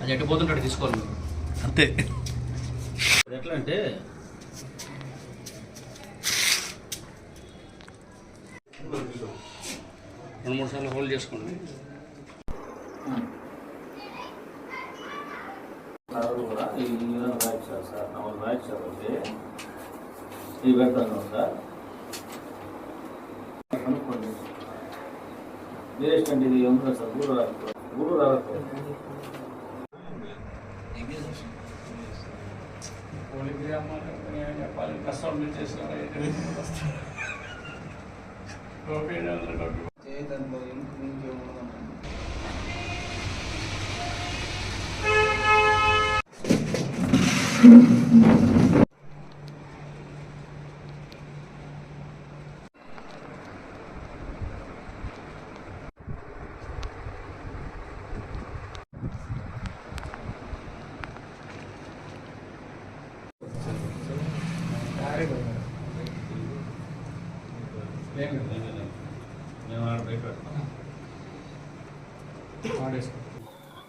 అది ఎటు పోతుంటాడు తీసుకోవాలి అంతే. అది ఎట్లా అంటే రెండు మూడు సార్లు హోల్డ్ చేసుకోండి. ఈ పెడతాను సార్. అనుకోండి మీరేస్టండి ఇది ఏమో సార్? ఊరు రాకపోతే. ఊరు రాకపోతే. రోలింగ్ కష్టం మీరు చేసినారా? ఏంటి చేయదంలో ఇంకేమో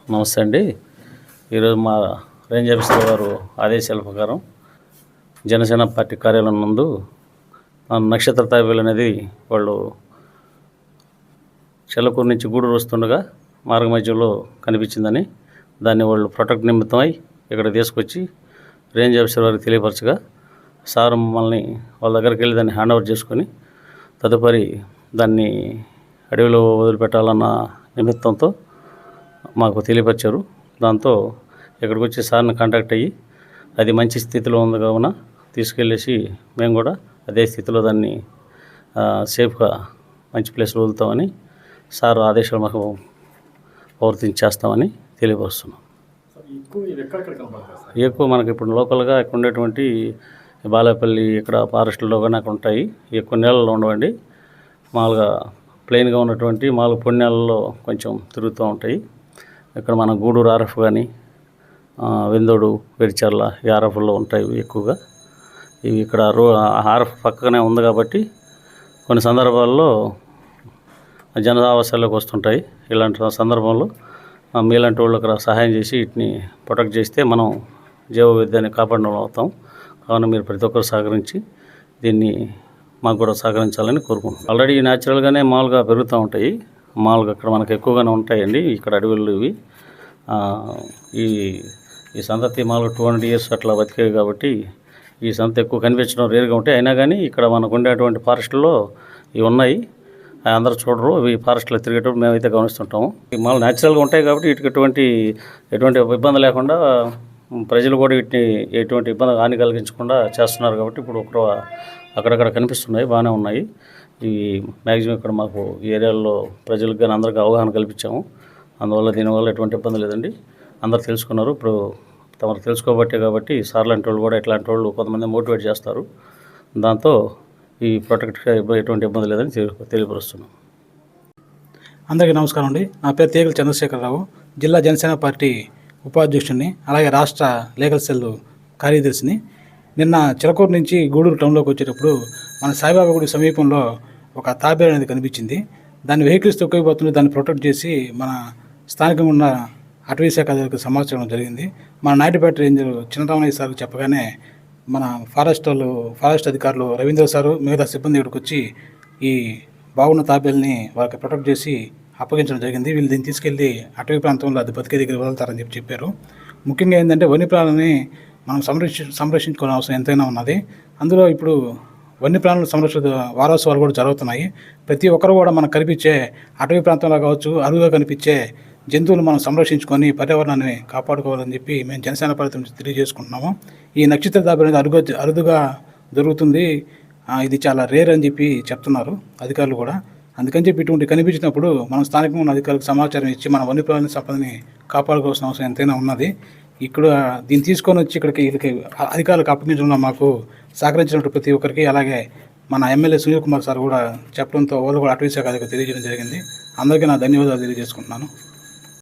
నమస్తే అండి. ఈరోజు మా రేంజ్ ఆఫీసర్ గారు ఆదేశాల ప్రకారం జనసేన పార్టీ కార్యాలయం నందు నక్షత్ర తాబేలు అనేది వాళ్ళు చెల్లకూరు నుంచి గూడూరు వస్తుండగా మార్గ మధ్యలో కనిపించిందని దాన్ని వాళ్ళు ప్రొటెక్ట్ నిమిత్తమై ఇక్కడ తీసుకొచ్చి రేంజ్ ఆఫీసర్ వారికి తెలియపరచగా సార్ మమ్మల్ని వాళ్ళ దగ్గరికి వెళ్ళి దాన్ని హ్యాండ్ ఓవర్ చేసుకొని తదుపరి దాన్ని అడవిలో వదిలిపెట్టాలన్న నిమిత్తంతో మాకు తెలియపరిచారు. దాంతో ఇక్కడికి వచ్చి సార్ని కాంటాక్ట్ అయ్యి అది మంచి స్థితిలో ఉంది కావున తీసుకెళ్ళేసి మేము కూడా అదే స్థితిలో దాన్ని సేఫ్గా మంచి ప్లేస్లో వదులుతామని సార్ ఆదేశాలు మాకు ప్రవర్తించేస్తామని తెలియపరుస్తున్నాం. ఎక్కువ మనకి ఇప్పుడు లోకల్గా ఇక్కడ ఉండేటువంటి బాలేపల్లి ఇక్కడ ఫారెస్ట్లో కానీ అక్కడ ఉంటాయి. ఎక్కువ నీళ్ళలో ఉండవండి. మామూలుగా ప్లెయిన్గా ఉన్నటువంటి మామూలుగా పొడి నేలల్లో కొంచెం తిరుగుతూ ఉంటాయి. ఇక్కడ మన గూడూరు ఆర్ఎఫ్ కానీ వెందోడు వెడిచర్ల ఈ ఆర్ఎఫ్లో ఉంటాయి ఇవి ఎక్కువగా. ఇవి ఇక్కడ రో ఆర్ఎఫ్ పక్కనే ఉంది కాబట్టి కొన్ని సందర్భాల్లో జనావాసాల్లోకి వస్తుంటాయి. ఇలాంటి సందర్భంలో మీలాంటి వాళ్ళకి సహాయం చేసి వీటిని ప్రొటెక్ట్ చేస్తే మనం జీవ విద్యని కాపాడడం అవుతాం. కావున మీరు ప్రతి ఒక్కరు సహకరించి దీన్ని మాకు కూడా సహకరించాలని కోరుకుంటున్నాం. ఆల్రెడీ న్యాచురల్గానే మామూలుగా పెరుగుతూ ఉంటాయి. మామూలుగా ఇక్కడ మనకు ఎక్కువగానే ఉంటాయండి. ఇక్కడ అడవులు ఇవి. ఈ ఈ సంతతి మామూలుగా టూ హండ్రెడ్ ఇయర్స్ అట్లా బతికేవి కాబట్టి ఈ సంత ఎక్కువ కనిపించడం రేరుగా ఉంటాయి. అయినా కానీ ఇక్కడ మనకు ఉండేటువంటి ఫారెస్ట్లో ఇవి ఉన్నాయి. అవి అందరూ చూడరు. ఈ ఫారెస్ట్లో తిరిగేటప్పుడు మేమైతే గమనిస్తుంటాము. ఇవి మామూలు న్యాచురల్గా ఉంటాయి కాబట్టి వీటికి ఎటువంటి ఎటువంటి ఇబ్బంది లేకుండా ప్రజలు కూడా వీటిని ఎటువంటి ఇబ్బంది హాని కలిగించకుండా చేస్తున్నారు కాబట్టి ఇప్పుడు ఒక అక్కడక్కడ కనిపిస్తున్నాయి బాగానే ఉన్నాయి. ఇవి మ్యాక్సిమం ఇక్కడ మాకు ఈ ఏరియాలో ప్రజలకు కానీ అందరికీ అవగాహన కల్పించాము. అందువల్ల దీనివల్ల ఎటువంటి ఇబ్బంది లేదండి. అందరు తెలుసుకున్నారు. ఇప్పుడు తమరు తెలుసుకోబట్టే కాబట్టి సార్ లాంటి వాళ్ళు కూడా ఇట్లాంటి వాళ్ళు కొంతమంది మోటివేట్ చేస్తారు. దాంతో ఈ ప్రొటెక్ట్ ఎటువంటి ఇబ్బంది లేదని తెలియపరుస్తున్నాం. అందరికీ నమస్కారం అండి. నా పేరు తీగల చంద్రశేఖరరావు. జిల్లా జనసేన పార్టీ ఉపాధ్యక్షుడిని అలాగే రాష్ట్ర లీగల్ సెల్ కార్యదర్శిని. నిన్న చిలకూరు నుంచి గూడూరు టౌన్లోకి వచ్చేటప్పుడు మన సాయిబాబా గుడి సమీపంలో ఒక తాబేలు అనేది కనిపించింది. దాన్ని వెహికల్స్ తొక్కిపోతుంటే దాన్ని ప్రొటెక్ట్ చేసి మన స్థానికంగా ఉన్న అటవీ శాఖ అధికారికి సమాచారం జరిగింది. మన నాయుడుపేట రేంజర్ చిన్నరామయ్య సార్ చెప్పగానే మన ఫారెస్ట్ వాళ్ళు ఫారెస్ట్ అధికారులు రవీంద్ర సారు మిగతా సిబ్బంది ఇక్కడికి వచ్చి ఈ బాగున్న తాబేల్ని వాళ్ళకి ప్రొటెక్ట్ చేసి అప్పగించడం జరిగింది. వీళ్ళు దీన్ని తీసుకెళ్ళి అటవీ ప్రాంతంలో అది బతికే దగ్గర వదులుతారని చెప్పి చెప్పారు. ముఖ్యంగా ఏంటంటే వన్యప్రాణులని మనం సంరక్షి సంరక్షించుకోవాల్సిన అవసరం ఎంతైనా ఉన్నది. అందులో ఇప్పుడు వన్యప్రాణుల సంరక్షణ వారోత్సవాలు కూడా జరుగుతున్నాయి. ప్రతి ఒక్కరు కూడా మనకు కనిపించే అటవీ ప్రాంతంలో కావచ్చు అరువుగా కనిపించే జంతువులు మనం సంరక్షించుకొని పర్యావరణాన్ని కాపాడుకోవాలని చెప్పి మేము జనసేన పార్టీ నుంచి తెలియజేసుకుంటున్నాము. ఈ నక్షత్ర దాబి అనేది అరుగు అరుదుగా దొరుకుతుంది. ఇది చాలా రేర్ అని చెప్పి చెప్తున్నారు అధికారులు కూడా. అందుకని చెప్పి ఇటువంటి కనిపించినప్పుడు మనం స్థానికంగా ఉన్న అధికారులకు సమాచారం ఇచ్చి మన వన్యప్రాణి సంపదని కాపాడుకోవాల్సిన అవసరం ఎంతైనా ఉన్నది. ఇక్కడ దీన్ని తీసుకొని వచ్చి ఇక్కడికి వీళ్ళకి అధికారులకు అప్పగించడంలో మాకు సహకరించినట్టు ప్రతి ఒక్కరికి అలాగే మన ఎమ్మెల్యే సునీల్ కుమార్ సార్ కూడా చెప్పడంతో వాళ్ళు కూడా అటవీ శాఖ అధికారికి తెలియజేయడం జరిగింది. అందరికీ నా ధన్యవాదాలు తెలియజేసుకుంటున్నాను.